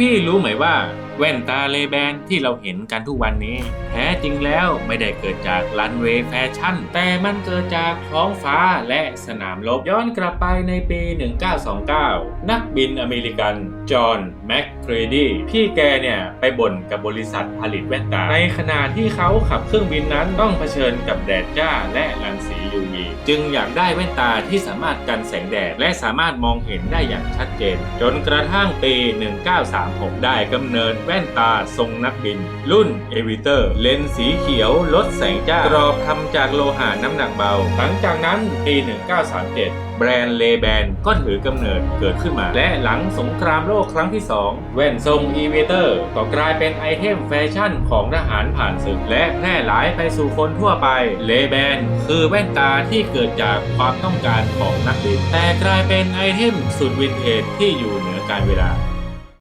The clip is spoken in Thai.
พี่ๆรู้ไหมว่า แว่นตาเลแบนที่เราเห็นกันทุกวันนี้ แท้จริงแล้วไม่ได้เกิดจากรันเวย์แฟชั่น แต่มันเกิดจากท้องฟ้าและสนามรบย้อนกลับไปในปี 1929 นักบินอเมริกัน จอห์นแมคเครดีพี่แกเนี่ยไปบ่นกับบริษัทผลิตแว่นตา ในขณะที่เขาขับเครื่องบินนั้นต้องเผชิญกับแดดจ้าและรังสี UV จึงอยากได้แว่นตาที่สามารถกันแสงแดด และสามารถมองเห็นได้อย่างชัดเจน จนกระทั่งปี 1936 ได้กำเนิดแว่นตาทรงนักบิน รุ่นเอวิเตอร์เลนส์สีเขียวลดแสงจ้ากรอบทำจากโลหะน้ำหนักเบา หลังจากนั้นปี 1937แบรนด์เลแบนก็ถือกำเนิดเกิดขึ้นมา และหลังสงครามโลกครั้งที่ 2 แว่นทรงอีเวเตอร์ก็กลายเป็นไอเทมแฟชั่นของทหารผ่านศึก และแพร่หลายไปสู่คนทั่วไปเลแบนคือแว่นตาที่เกิดจากความต้องการของนักบินแต่กลายเป็นไอเทมสุดวินเทจที่อยู่เหนือการเวลา